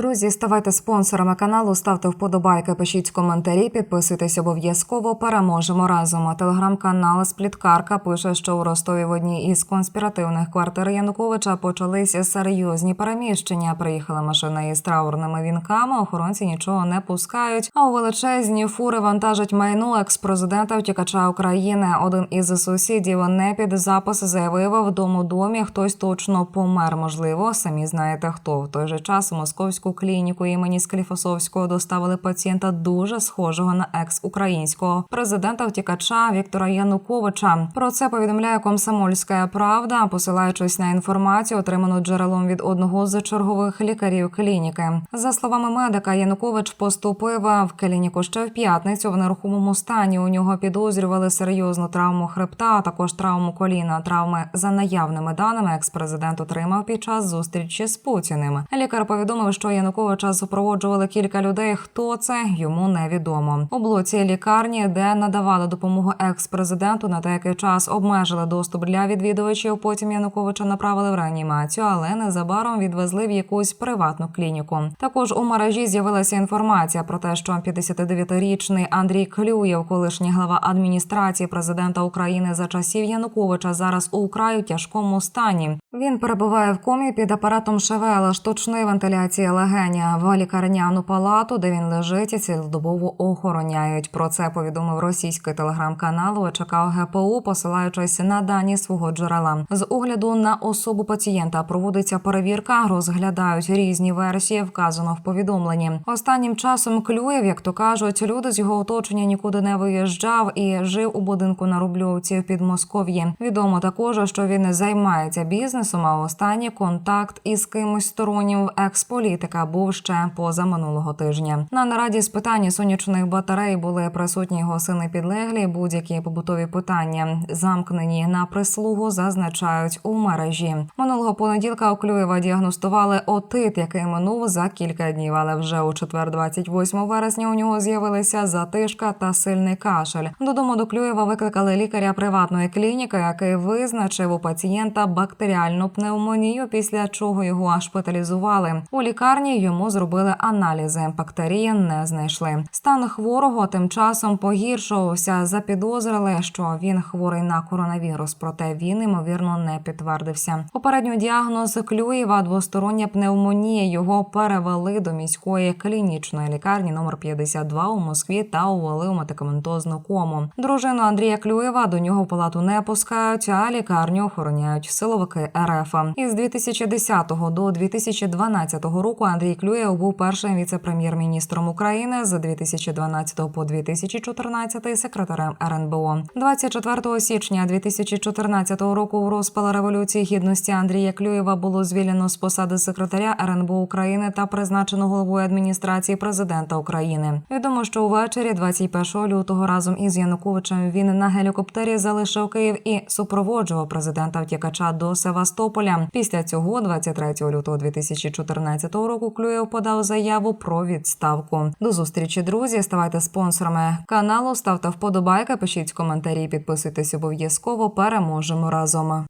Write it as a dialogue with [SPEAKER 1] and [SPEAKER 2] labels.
[SPEAKER 1] Друзі, ставайте спонсорами каналу, ставте вподобайки, пишіть коментарі, підписуйтесь обов'язково. Переможемо разом. Телеграм-канал Спліткарка пише, що у Ростові в одній із конспіративних квартир Януковича почалися серйозні переміщення. Приїхала машина із траурними вінками. Охоронці нічого не пускають. А у величезні фури вантажать майно екс-президента втікача України. Один із сусідів не під запис заявив в дому домі. Хтось точно помер. Можливо, самі знаєте хто. В той же час у московську клініку імені Скліфосовського доставили пацієнта дуже схожого на екс-українського президента втікача Віктора Януковича. Про це повідомляє Комсомольська правда, посилаючись на інформацію, отриману джерелом від одного з чергових лікарів клініки. За словами медика, Янукович поступив в клініку ще в п'ятницю в нерухомому стані. У нього підозрювали серйозну травму хребта, а також травму коліна. Травми за наявними даними екс-президент отримав під час зустрічі з Путіним. Лікар повідомив, що Януковича супроводжували кілька людей. Хто це йому невідомо. У блоці лікарні, де надавали допомогу екс-президенту, на деякий час обмежили доступ для відвідувачів. Потім Януковича направили в реанімацію, але незабаром відвезли в якусь приватну клініку. Також у мережі з'явилася інформація про те, що 59-річний Андрій Клюєв, колишній глава адміністрації президента України за часів Януковича, зараз у вкрай тяжкому стані. Він перебуває в комі під апаратом ШВЛ, штучної вентиляції легеня в лікарняну палату, де він лежить і цілодобово охороняють. Про це повідомив російський телеграм-канал ВЧК ГПУ, посилаючись на дані свого джерела. З огляду на особу пацієнта проводиться перевірка, розглядають різні версії, вказано в повідомленні. Останнім часом Клюєв, як то кажуть, люди з його оточення нікуди не виїжджав і жив у будинку на Рубльовці в Підмосков'ї. Відомо також, що він займається бізнесом. А останній контакт із кимось стороннім в експолітика був ще поза минулого тижня. На нараді з питань сонячних батарей були присутні його сини підлеглі. Будь-які побутові питання замкнені на прислугу, зазначають у мережі. Минулого понеділка у Клюєва діагностували отит, який минув за кілька днів. Але вже у четвер, 28 вересня, у нього з'явилися затишка та сильний кашель. Додому до Клюєва викликали лікаря приватної клініки, який визначив у пацієнта бактеріальну пневмонію, після чого його шпиталізували. У лікарні йому зробили аналізи. Бактерії не знайшли. Стан хворого тим часом погіршувався. Запідозрили, що він хворий на коронавірус, проте він ймовірно не підтвердився. Попередньо діагноз Клюєва двостороння пневмонія. Його перевели до міської клінічної лікарні номер 52 у Москві та увели у медикаментозну кому. Дружину Андрія Клюєва до нього в палату не пускають, а лікарню охороняють силовики РФ. Із 2010 до 2012 року Андрій Клюєв був першим віце-прем'єр-міністром України з 2012 по 2014 секретарем РНБО. 24 січня 2014 року у розпал революції гідності Андрія Клюєва було звільнено з посади секретаря РНБО України та призначено головою адміністрації президента України. Відомо, що увечері 21 лютого разом із Януковичем він на гелікоптері залишив Київ і супроводжував президента втікача до Севастополя. Після цього, 23 лютого 2014 року, Клюєв подав заяву про відставку. До зустрічі, друзі. Ставайте спонсорами каналу, ставте вподобайки, пишіть коментарі, підписуйтесь обов'язково. Переможемо разом.